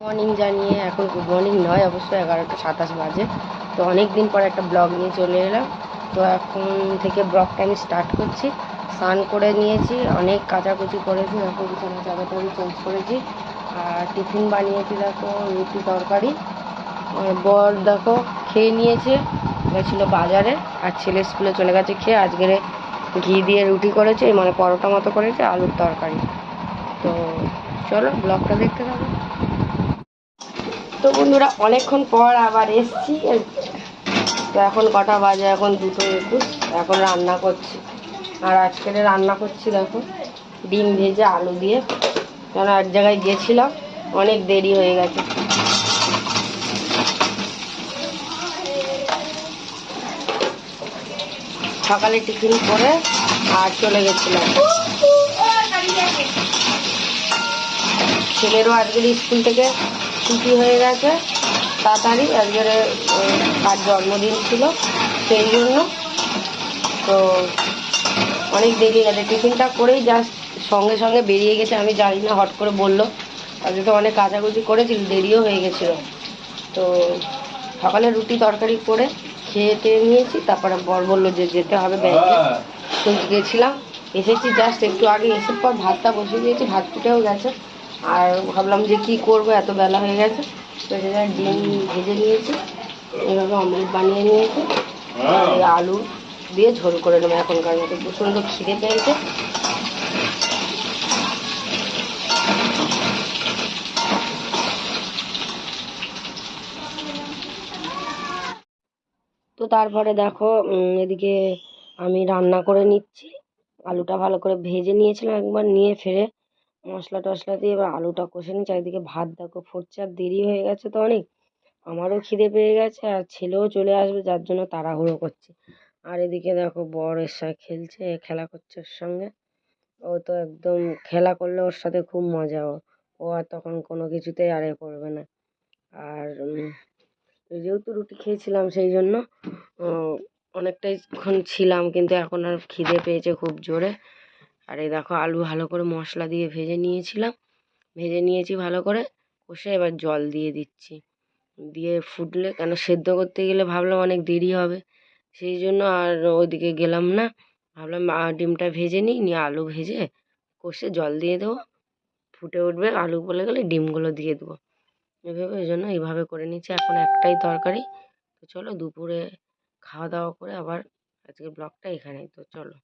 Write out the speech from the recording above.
Morning জানিয়ে, এখন good morning নয়, অবশ্য এগারোটা সাতাশ বাজে। তো অনেক দিন পর একটা ব্লগ নিয়ে চলে এলাম। তো এখন থেকে ব্লগটা আমি স্টার্ট করছি। স্নান করে নিয়েছি, অনেক কাচাকুচি করেছি, এখন বিছানা চাদরটারি চেঞ্জ করেছি। আর টিফিন বানিয়েছি, দেখো, রুটি তরকারি। বর, দেখো, খেয়ে নিয়েছে। গেছিল বাজারে, আর ছেলে স্কুলে চলে গেছে খেয়ে, আজকের ঘি দিয়ে রুটি করেছে মানে পরোটা মতো করেছে, আলুর তরকারি। তো চলো ব্লগটা দেখতে থাকো। তো বন্ধুরা অনেকক্ষণ পর আবার এসছি তো এখন কটা বাজে এখন দুটো একুশ এখন রান্না করছি আর আজকের রান্না করছি দেখো ডিম ভেজে আলু দিয়ে কেন এক জায়গায় গেছিলাম অনেক দেরি হয়ে গেছে সকালে টিফিন করে আর চলে গেছিলাম ছেলেরও আজকের স্কুল থেকে ছুটি হয়ে গেছে তাড়াতাড়ি আজকের তার জন্মদিন ছিল সেই জন্য। তো অনেক দেরি গেছে টিফিনটা করেই জাস্ট সঙ্গে সঙ্গে বেরিয়ে গেছে আমি জানি না হট করে বলল। আজকে তো অনেক কাচাকুচি করেছিল দেরিও হয়ে গেছিল। তো সকালে রুটি তরকারি করে খেয়ে টেয়ে নিয়েছি তারপরে বর বলল যে যেতে হবে ব্যাংকে। তো গেছিলাম এসেছি জাস্ট একটু আগে এসে পর ভাতটা বসিয়ে দিয়েছি ভাত ফুটেও গেছে। আর ভাবলাম যে কি করব, এত বেলা হয়ে গেছে। তো সেটা ডিম ভেজে নিয়েছি, এভাবে অমলেট বানিয়ে নিয়েছি। আলু দিয়ে ঝোল করে নেব এখনকার মতো, প্রচণ্ড খিদে পেয়েছে। তো তারপরে দেখো এদিকে আমি রান্না করে নিচ্ছি। আলুটা ভালো করে ভেজে নিয়েছিলাম একবার, নিয়ে ফেরে মশলা টশলা দিয়ে এবার আলুটা কষে নিচ্ছি চারিদিকে ভাত দেখো ফুটছে আর দেরি হয়ে গেছে তো অনেক। আমারও খিদে পেয়ে গেছে আর ছেলেও চলে আসবে যার জন্য তাড়াহুড়ো করছে। আর এদিকে দেখো বর এর সাথে খেলছে, খেলা করছে ওর সঙ্গে। ও তো একদম খেলা করলে ওর সাথে খুব মজা, ও ও আর তখন কোনো কিছুতেই আরে করবে না। আর যেহেতু রুটি খেয়েছিলাম সেই জন্য অনেকটাইক্ষণ ছিলাম কিন্তু এখন আর খিদে পেয়েছে খুব জোরে। আর এই দেখো আলু ভালো করে মশলা দিয়ে ভেজে নিয়েছিলাম। ভেজে নিয়েছি ভালো করে, কষে এবার জল দিয়ে দিচ্ছি। দিয়ে ফুটলে কেন সেদ্ধ করতে গেলে ভাবলাম অনেক দেরি হবে, সেই জন্য আর ওইদিকে গেলাম না। ভাবলাম ডিমটা ভেজে নিই, নিয়ে আলু ভেজে কষে জল দিয়ে দেবো। ফুটে উঠবে, আলু গলে গেলে ডিমগুলো দিয়ে দেবো। এভাবে, ওই জন্য এইভাবে করে নিচ্ছি এখন একটাই তরকারি। তো চলো দুপুরে খাওয়া দাওয়া করে আবার আজকে ব্লগটা এখানেই। তো চলো।